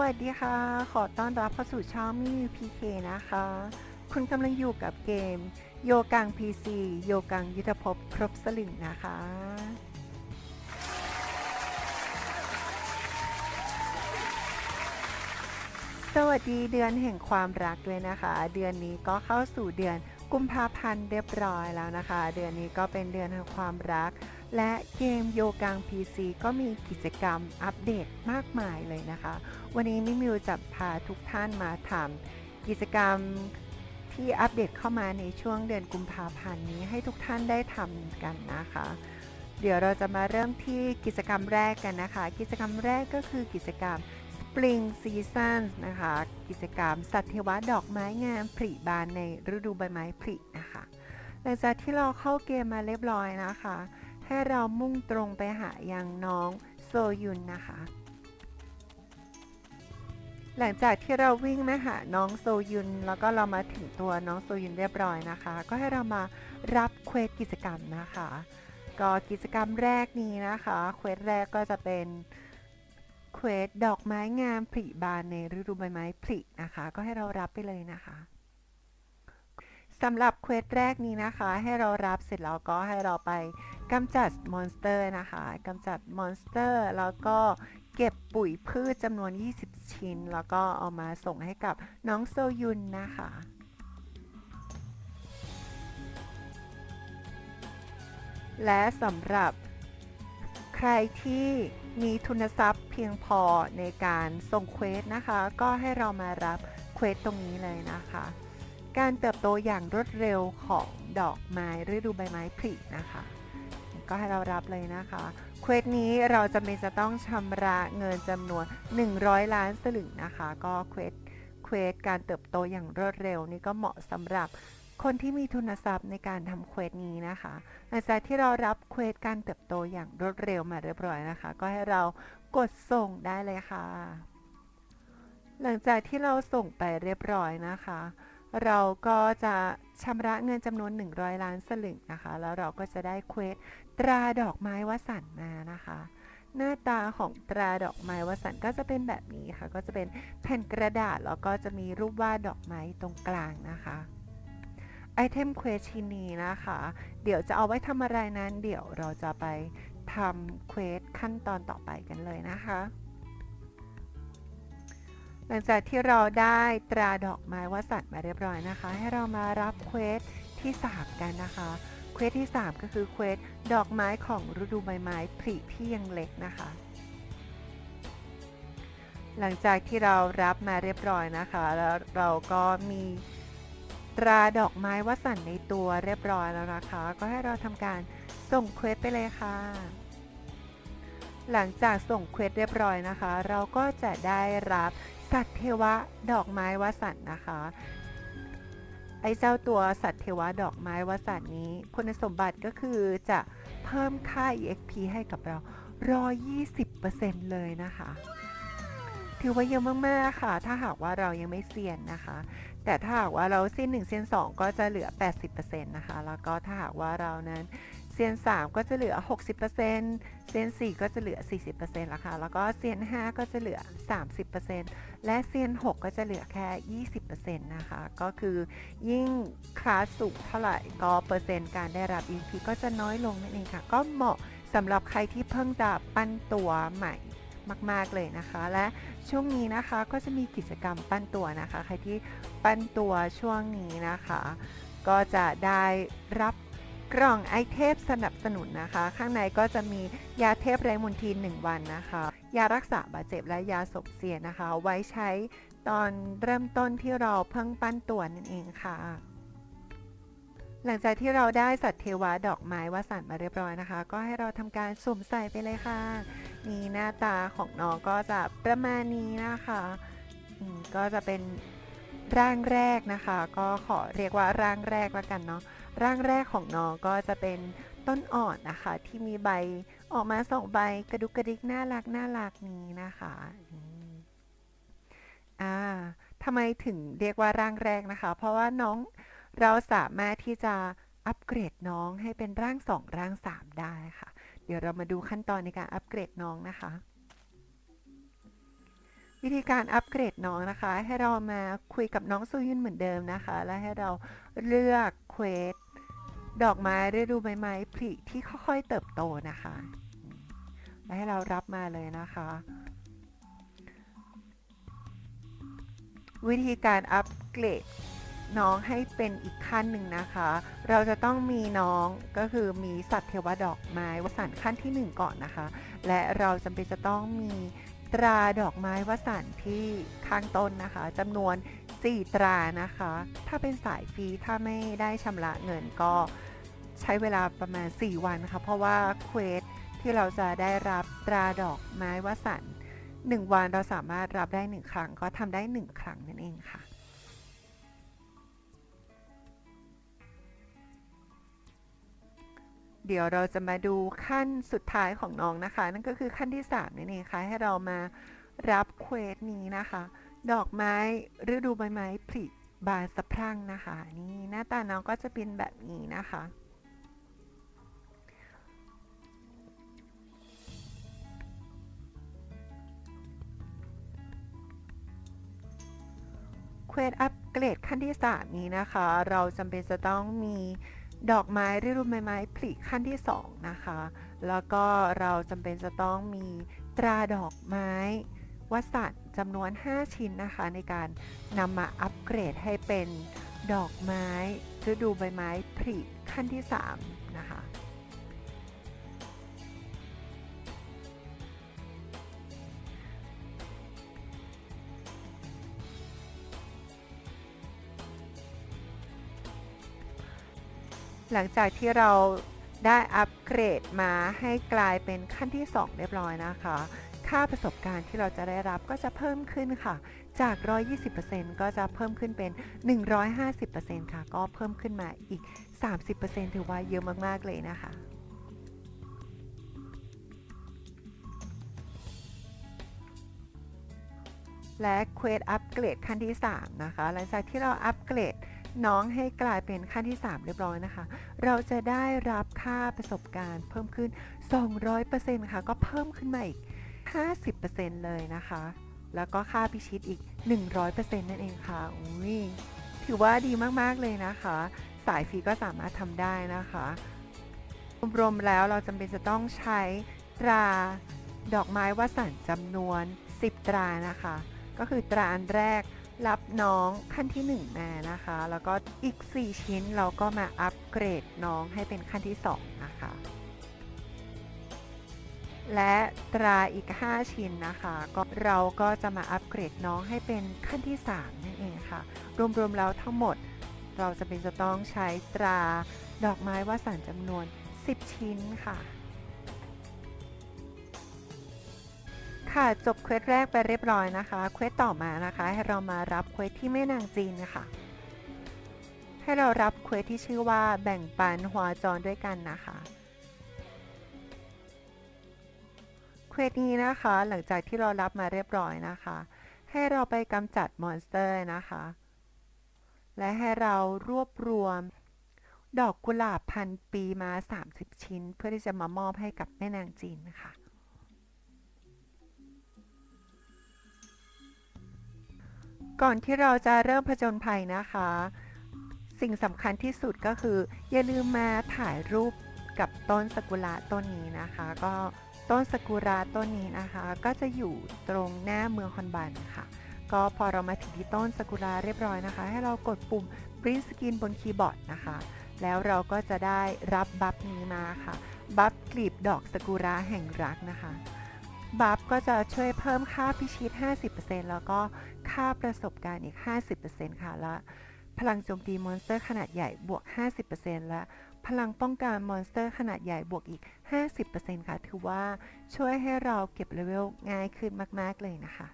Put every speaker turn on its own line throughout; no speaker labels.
วัสดีค่ะ ขอต้อนรับเข้าสู่ช่องมิวพีเคนะคะ คุณกำลังอยู่กับเกม โยกัง PC โยกังยุทธภพครบสลึงนะคะ สวัสดีเดือนแห่งความรักด้วยนะคะ เดือนนี้ก็เข้าสู่เดือนกุมภาพันธ์เรียบร้อยแล้วนะคะ เดือนนี้ก็เป็นเดือนแห่งความรัก และเกมโยกัง PC ก็มีกิจกรรมอัปเดตมากมายเลยนะคะ วันนี้มิมิวจะพาทุกท่านมาทำกิจกรรมที่อัปเดตเข้ามาในช่วงเดือนกุมภาพันธ์นี้ให้ทุกท่านได้ทำกันนะคะ เดี๋ยวเราจะมาเริ่มที่กิจกรรมแรกกันนะคะ กิจกรรมแรกก็คือกิจกรรม Spring Seasons นะคะ กิจกรรมสัตว์เทวะดอกไม้งามผลิบานในฤดูใบไม้ผลินะคะ หลังจากที่เราเข้าเกมมาเรียบร้อยนะคะ ให้เรามุ่งตรงไปหายังน้องโซยุนนะคะ หลังจากที่เราวิ่งมาหาน้องโซยุน แล้วก็เรามาถึงตัวน้องโซยุนเรียบร้อยนะคะ ก็ให้เรามารับเควสกิจกรรมนะคะ ก็กิจกรรมแรกนี้นะคะเควสแรกก็จะเป็นเควสดอกไม้งามผลิบานในฤดูใบไม้ผลินะคะ ก็ให้เรารับไปเลยนะคะ สำหรับเควสแรกนี้นะคะ ให้เรารับเสร็จแล้วก็ให้เราไปกำจัดมอนสเตอร์นะคะกำจัดมอนสเตอร์แล้วก็เก็บปุ๋ยพืชจำนวน 20 ชิ้น แล้วก็เอามาส่งให้กับน้องโซยุนนะคะและสำหรับใครที่มีทุนทรัพย์เพียงพอในการส่งเควสนะคะ ก็ให้เรามารับเควสตรงนี้เลยนะคะ การเติบโตอย่างรวดเร็วของดอกไม้ฤดูใบไม้ผลินะคะ ก็ให้เรารับเลยนะคะเควสนี้เราจะเป็นจะต้องชำระเงินจำนวน 100 ล้านสลึงนะคะ ก็เควสเควสการเติบโตอย่างรวดเร็วนี่ก็เหมาะสำหรับคนที่มีทุนทรัพย์ในการทำเควสนี้นะคะหลังจากที่เรารับเควสการเติบโตอย่างรวดเร็วมาเรียบร้อยนะคะ ก็ให้เรากดส่งได้เลยค่ะ หลังจากที่เราส่งไปเรียบร้อยนะคะ เราก็จะชำระเงินจำนวน 100 ล้านสลึงนะคะ แล้วเราก็จะได้เควสตราดอกไม้วสันมานะคะ หน้าตาของตราดอกไม้วสันก็จะเป็นแบบนี้ค่ะ ก็จะเป็นแผ่นกระดาษแล้วก็จะมีรูปวาดดอกไม้ตรงกลางนะคะไอเทมเควสชินีนะคะ เดี๋ยวจะเอาไว้ทำอะไรนั้น เดี๋ยวเราจะไปทำเควสขั้นตอนต่อไปกันเลยนะคะ หลังจากที่เราได้ตราดอกไม้วสันต์มาเรียบร้อยนะคะ ให้เรามารับเควสที่ 3 กันนะคะเควสที่ 3 ก็คือเควสดอกไม้ของฤดูใบไม้ผลิที่ยังเล็กนะคะ หลังจากที่เรารับมาเรียบร้อยนะคะ แล้วเราก็มีตราดอกไม้วสันต์ในตัวเรียบร้อยแล้วนะคะ ก็ให้เราทำการส่งเควสไปเลยค่ะ หลังจากส่งเควสเรียบร้อยนะคะ เราก็จะได้รับ สัตว์เทวะดอกไม้วสันนะคะ ไอ้เจ้าตัวสัตว์เทวะดอกไม้วสันนี้ คุณสมบัติก็คือจะเพิ่มค่า EXP ให้กับเรา 120%เลยนะคะ ถือว่าเยอะมากๆค่ะ ถ้าหากว่าเรายังไม่เซียนนะคะ แต่ถ้าหากว่าเราเซียน1เซียน2 ก็จะเหลือ 80%นะคะ แล้วก็ถ้าหากว่าเรานั้น ซียน3ก็จะเหลือ 60%เซียน4ก็จะเหลือ 40%ละค่ะ แล้วก็เซียน5ก็จะเหลือ 30%และเซียน6ก็จะเหลือแค่ 20%นะคะ ก็คือยิ่งคลาสสูงเท่าไหร่ก็เปอร์เซ็นต์การได้รับ EP ก็จะน้อยลงนั่นเองค่ะ ก็เหมาะสำหรับใครที่เพิ่งจะปั้นตัวใหม่มาก ๆ เลยนะคะ และช่วงนี้นะคะก็จะมีกิจกรรมปั้นตัวนะคะ ใครที่ปั้นตัวช่วงนี้นะคะ ก็จะได้รับ กล่องไอเทมสนับสนุนนะคะ ข้างในก็จะมียาเทพไร้มลทิน1วันนะคะ ยารักษาบาดเจ็บและยาสมเสียนะคะ ไว้ใช้ตอนเริ่มต้นที่เราเพิ่งปั้นตัวนั่นเองค่ะ หลังจากที่เราได้สัตว์เทวะดอกไม้วสันมาเรียบร้อยนะคะ ก็ให้เราทำการสวมใส่ไปเลยค่ะ นี่หน้าตาของน้องก็จะประมาณนี้นะคะก็จะเป็นร่างแรกนะคะ ก็ขอเรียกว่าร่างแรกแล้วกันเนาะ ร่างแรกของน้องก็จะเป็นต้นอ่อนนะคะ ที่มีใบออกมาสองใบกระดุกกระดิกน่ารักน่ารักนี้นะคะอ่าทำไมถึงเรียกว่าร่างแรกนะคะ เพราะว่าน้องเราสามารถที่จะอัปเกรดน้องให้เป็นร่างสองร่างสามได้ค่ะ เดี๋ยวเรามาดูขั้นตอนในการอัปเกรดน้องนะคะ วิธีการอัปเกรดน้องนะคะ ให้เรามาคุยกับน้องซูยุนเหมือนเดิมนะคะ และให้เราเลือกเควส ดอกไม้ฤดูใบไม้ผลิที่ค่อยๆเติบโตนะคะและให้เรารับมาเลยนะคะ วิธีการอัปเกรดน้องให้เป็นอีกขั้นหนึ่งนะคะ เราจะต้องมีน้องก็คือมีสัตว์เทวดอกไม้วสันขั้นที่ 1 ก่อนนะคะ และเราจำเป็นจะต้องมีตราดอกไม้วสันที่ข้างต้นนะคะจำนวน 4 ตรานะคะ ถ้าเป็นสายฟรีถ้าไม่ได้ชำระเงินก็ ใช้เวลาประมาณ 4 วันค่ะ เพราะว่าเควสที่เราจะได้รับตราดอกไม้วสันหนึ่งวันเราสามารถรับได้ 1 ครั้ง ก็ทำได้ 1 ครั้งนั่นเองค่ะเดี๋ยวเราจะมาดูขั้นสุดท้ายของน้องนะคะ นั่นก็คือขั้นที่3นั่นเองค่ะให้เรามารับเควสนี้นะคะ ดอกไม้ฤดูใบไม้ผลิบานสะพรั่งนะคะ นี่หน้าตาน้องก็จะเป็นแบบนี้นะคะ ควสอัปเกรดขั้นที่ 3 นี้นะคะ เราจำเป็นจะต้องมีดอกไม้ฤดูใบไม้ผลิขั้นที่ 2 นะคะ แล้วก็เราจำเป็นจะต้องมีตราดอกไม้วสันต์จำนวน 5 ชิ้นนะคะ ในการนำมาอัปเกรดให้เป็นดอกไม้ฤดูใบไม้ผลิขั้นที่ 3 นะคะ หลังจากที่เราได้อัปเกรดมาให้กลายเป็นขั้นที่ 2 เรียบร้อยนะคะ ค่าประสบการณ์ที่เราจะได้รับก็จะเพิ่มขึ้นค่ะ จาก 120%ก็จะเพิ่มขึ้นเป็น 150%ค่ะ ก็เพิ่มขึ้นมาอีก 30%ถือว่าเยอะมาก ๆ เลยนะคะและเควสอัปเกรดขั้นที่ 3 นะคะ หลังจากที่เราอัปเกรด น้องให้กลายเป็นขั้นที่ 3 เรียบร้อยนะคะ เราจะได้รับค่าประสบการณ์เพิ่มขึ้น 200%ค่ะ ก็เพิ่มขึ้นมาอีก 50%เลยนะคะ แล้วก็ค่าพิชิตอีก 100%นั่นเองค่ะ อุ้ยถือว่าดีมาก ๆ เลยนะคะ สายฟรีก็สามารถทำได้นะคะรวมๆแล้วเราจำเป็นจะต้องใช้ตราดอกไม้วสันต์จำนวน 10 ตรานะคะ ก็คือตราอันแรก รับน้องขั้นที่ 1 มานะคะ แล้วก็อีก 4 ชิ้นเราก็มาอัปเกรดน้องให้เป็นขั้นที่ 2 นะคะ และตราอีก 5 ชิ้นนะคะ ก็เราก็จะมาอัปเกรดน้องให้เป็นขั้นที่ 3 นั่นเองค่ะ รวมๆแล้วทั้งหมดเราจะเป็นจะต้องใช้ตราดอกไม้วาสันจำนวน 10 ชิ้นค่ะ ค่ะ จบเควสแรกไปเรียบร้อยนะคะ เควสต่อมานะคะ ให้เรามารับเควสที่แม่นางจีนนะคะให้เรารับเควสที่ชื่อว่าแบ่งปันหัวจรด้วยกันนะคะเควสนี้นะคะ หลังจากที่เรารับมาเรียบร้อยนะคะ ให้เราไปกำจัดมอนสเตอร์นะคะ และให้เรารวบรวมดอกกุหลาบพันปีมา 30 ชิ้น เพื่อที่จะมามอบให้กับแม่นางจีนค่ะ ก่อนที่เราจะเริ่มผจญภัยนะคะ สิ่งสำคัญที่สุดก็คือ อย่าลืมมาถ่ายรูปกับต้นสกุระต้นนี้นะคะ ก็ต้นสกุระต้นนี้นะคะ ก็จะอยู่ตรงหน้าเมืองฮอนบันค่ะ ก็พอเรามาถึงที่ต้นสกุระเรียบร้อยนะคะ ให้เรากดปุ่ม Print Screen บนคีย์บอร์ดนะคะ แล้วเราก็จะได้รับบัฟนี้มาค่ะ บัฟกลีบดอกสกุระแห่งรักนะคะ บัฟก็จะช่วยเพิ่มค่าพิชิต 50%แล้วก็ค่าประสบการณ์อีก 50%ค่ะ และพลังโจมตีมอนสเตอร์ขนาดใหญ่บวก 50%และพลังป้องกันมอนสเตอร์ขนาดใหญ่บวกอีก 50%ค่ะ ถือว่าช่วยให้เราเก็บเลเวลง่ายขึ้นมาก ๆ เลยนะคะ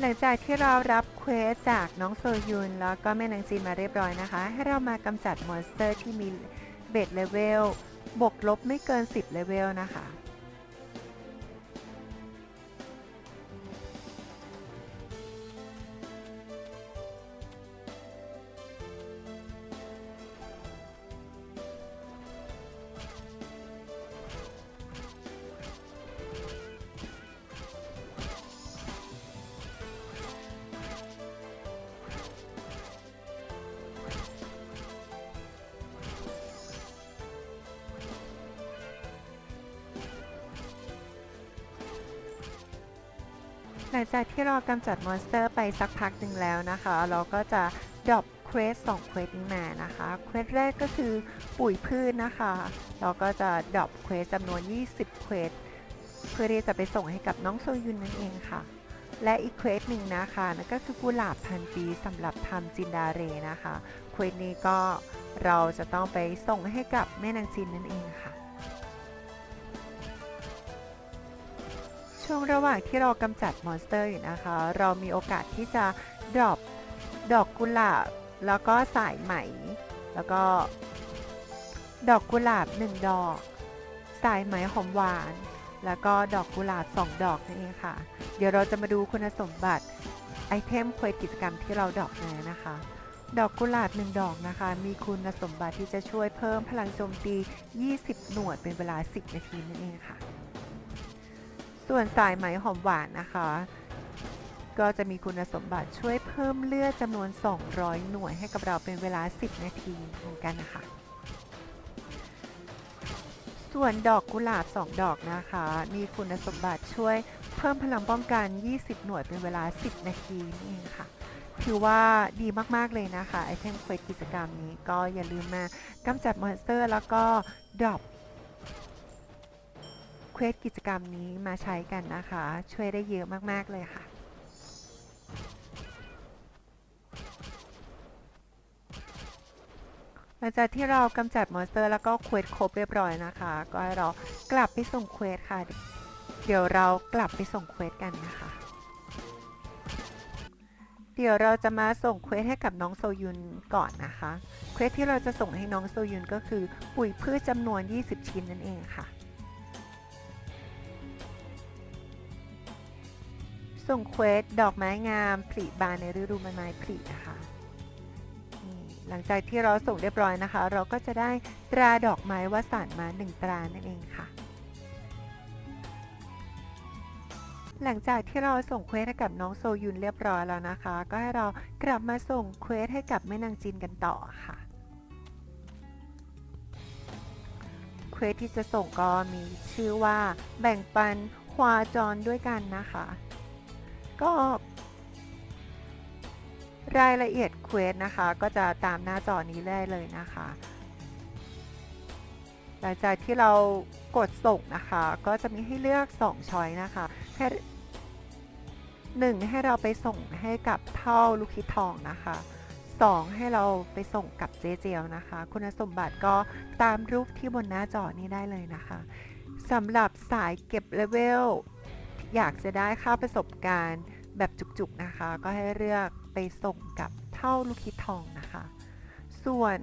หลังจากที่เรารับเควสจากน้องโซยุน แล้วก็แม่นางจีนมาเรียบร้อยนะคะ ให้เรามากำจัดมอนสเตอร์ที่มี เบสเลเวลบวกลบไม่เกิน 10เลเวลนะคะ ลังจากที่เรากำจัดมอนสเตอร์ไปสักพักหนึ่งแล้วนะคะ เราก็จะดรอปเควสสองเควสนี้มานะคะเควสแรกก็คือปุ๋ยพืชนะคะ เราก็จะดรอปเควสจำนวน 20 เควสเพื่อที่จะไปส่งให้กับน้องโซยุนนั่นเองค่ะ และอีกเควสหนึ่งนะคะนั่นก็คือกุหลาบพันปีสำหรับทำจินดาเรนะคะเควสนี้ก็เราจะต้องไปส่งให้กับแม่นางจินนั่นเองค่ะ ช่วงระหว่างที่เรากำจัดมอนสเตอร์อยู่นะคะ เรามีโอกาสที่จะดรอปดอกกุหลาบ แล้วก็สายไหม แล้วก็ ดอกกุหลาบ 1 ดอก สายไหมหอมหวาน แล้วก็ดอกกุหลาบ 2 ดอกนั่นเองค่ะ เดี๋ยวเราจะมาดูคุณสมบัติไอเทมเควสกิจกรรมที่เราดอกมานะคะ ดอกกุหลาบ 1 ดอกนะคะ มีคุณสมบัติที่จะช่วยเพิ่มพลังโจมตี 20 หน่วยเป็นเวลา 10 นาทีนั่นเองค่ะ ส่วนสายไหมหอมหวานนะคะ ก็จะมีคุณสมบัติช่วยเพิ่มเลือดจำนวน 200 หน่วยให้กับเราเป็นเวลา 10 นาทีเหมือนกันนะคะ ส่วนดอกกุหลาบ 2 ดอกนะคะ มีคุณสมบัติช่วยเพิ่มพลังป้องกัน 20 หน่วยเป็นเวลา 10 นาทีนี่เองค่ะถือว่าดีมาก ๆ เลยนะคะไอเทมเควสกิจกรรมนี้ก็อย่าลืมมากำจัดมอนสเตอร์ แล้วก็ดรอป เควสกิจกรรมนี้มาใช้กันนะคะ ช่วยได้เยอะมาก ๆ เลยค่ะ หลังจากที่เรากำจัดมอนสเตอร์แล้วก็เควสครบเรียบร้อยนะคะ ก็ให้เรากลับไปส่งเควสค่ะ เดี๋ยวเรากลับไปส่งเควสกันนะคะ เดี๋ยวเราจะมาส่งเควสให้กับน้องโซยุนก่อนนะคะ เควสที่เราจะส่งให้น้องโซยุนก็คือปุ๋ยพืชจำนวน 20 ชิ้นนั่นเองค่ะ ส่งเควสดอกไม้งามผลิบานในฤดูใบไม้ผลินะคะหลังจากที่เราส่งเรียบร้อยนะคะ เราก็จะได้ตราดอกไม้วสันมา1ตรานั่นเองค่ะ หลังจากที่เราส่งเควสให้กับน้องโซยุนเรียบร้อยแล้วนะคะ ก็ให้เรากลับมาส่งเควสให้กับแม่นางจินกันต่อค่ะเควสที่จะส่งก็มีชื่อว่าแบ่งปันควาจรด้วยกันนะคะ ก็รายละเอียดเควสนะคะ ก็จะตามหน้าจอนี้ได้เลยนะคะ หลังจากที่เรากดส่งนะคะ ก็จะมีให้เลือก 2 ช้อยนะคะให้หนึ่งให้เราไปส่งให้กับเท่าลูกคิดทองนะคะ 2 ให้เราไปส่งกับเจเจลนะคะ คุณสมบัติก็ตามรูปที่บนหน้าจอนี้ได้เลยนะคะสำหรับสายเก็บเลเวล อยากจะได้ค่าประสบการณ์แบบจุกๆนะคะ ก็ให้เลือกไปส่งกับเท่าลูกคิดทองนะคะ ส่วน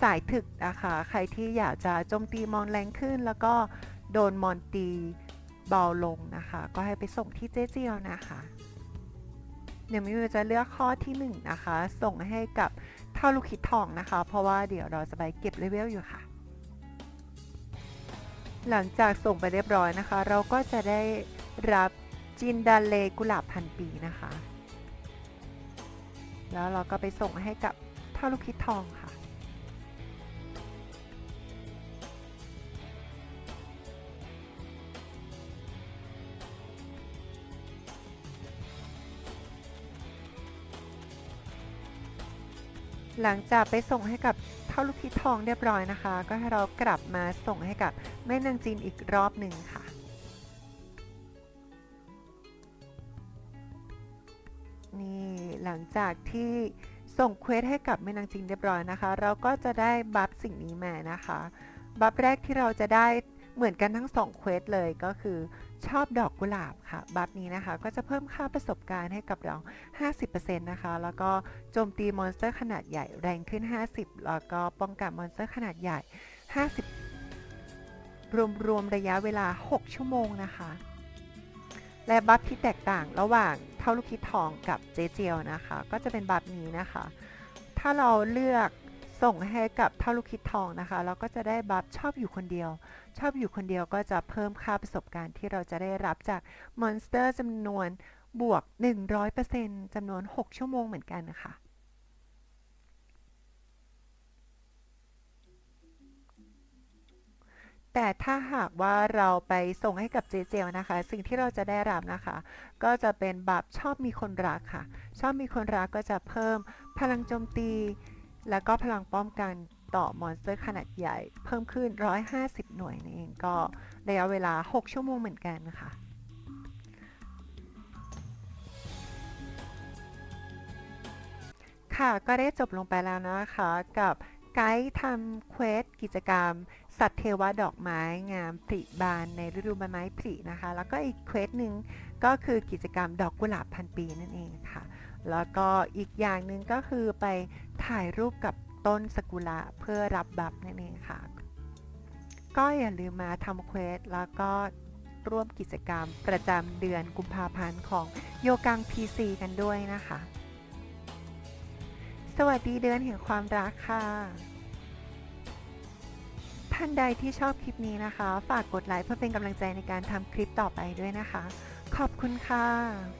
สายถึกนะคะใครที่อยากจะโจมตีมอนแรงขึ้น แล้วก็โดนมอนตีเบาลงนะคะ ก็ให้ไปส่งที่เจเจียวนะคะ เดี๋ยวมิวจะเลือกข้อที่1นะคะ ส่งให้กับเท่าลูกคิดทองนะคะ เพราะว่าเดี๋ยวเราจะไปเก็บเลเวลอยู่ค่ะ หลังจากส่งไปเรียบร้อยนะคะ เราก็จะได้ รับจินดาเลกุหลาบพันปีนะคะ แล้วเราก็ไปส่งให้กับเท่าลูกคิดทองค่ะ หลังจากไปส่งให้กับเท่าลูกคิดทองเรียบร้อยนะคะ ก็ให้เรากลับมาส่งให้กับแม่นางจีนอีกรอบหนึ่งค่ะ หลังจากที่ส่งเควสให้กับแม่นางจีนเรียบร้อยนะคะ เราก็จะได้บัฟสิ่งนี้มานะคะ บัฟแรกที่เราจะได้เหมือนกันทั้งสองเควสเลยก็คือชอบดอกกุหลาบค่ะ บัฟนี้นะคะก็จะเพิ่มค่าประสบการณ์ให้กับเรา 50%นะคะ แล้วก็โจมตีมอนสเตอร์ขนาดใหญ่แรงขึ้น 50 แล้วก็ป้องกันมอนสเตอร์ขนาดใหญ่ 50 รวมรวมระยะเวลา 6 ชั่วโมงนะคะ และบัฟที่แตกต่างระหว่าง เท่าลูกคิดทองกับเจเจียวนะคะ ก็จะเป็นบัฟนี้นะคะ ถ้าเราเลือกส่งให้กับเท่าลูกคิดทองนะคะ เราก็จะได้บัฟชอบอยู่คนเดียว ชอบอยู่คนเดียวก็จะเพิ่มค่าประสบการณ์ที่เราจะได้รับจากมอนสเตอร์จำนวนบวก 100%จำนวน 6 ชั่วโมงเหมือนกันนะคะ แต่ถ้าหากว่าเราไปส่งให้กับเจเจลนะคะ สิ่งที่เราจะได้รับนะคะ ก็จะเป็นแบบชอบมีคนรักค่ะ ชอบมีคนรักก็จะเพิ่มพลังโจมตี แล้วก็พลังป้องกันต่อมอนสเตอร์ขนาดใหญ่ เพิ่มขึ้น 150 หน่วยนั่นเองก็ระยะเวลา 6 ชั่วโมงเหมือนกันค่ะค่ะก็ได้จบลงไปแล้วนะคะกับไกด์ทำเควสกิจกรรม สัตว์เทวดอกไม้งามผลิบานในฤดูใบไม้ผลินะคะ แล้วก็อีกเควสหนึ่งก็คือกิจกรรมดอกกุหลาบพันปีนั่นเองค่ะ แล้วก็อีกอย่างหนึ่งก็คือไปถ่ายรูปกับต้นสกุระเพื่อรับบัฟนั่นเองค่ะ ก็อย่าลืมมาทำเควสแล้วก็ร่วมกิจกรรมประจำเดือนกุมภาพันธ์ของโยกัง PC กันด้วยนะคะ สวัสดีเดือนแห่งความรักค่ะ ท่านใดที่ชอบคลิปนี้นะคะ ฝากกดไลค์เพื่อเป็นกำลังใจในการทำคลิปต่อไปด้วยนะคะ ขอบคุณค่ะ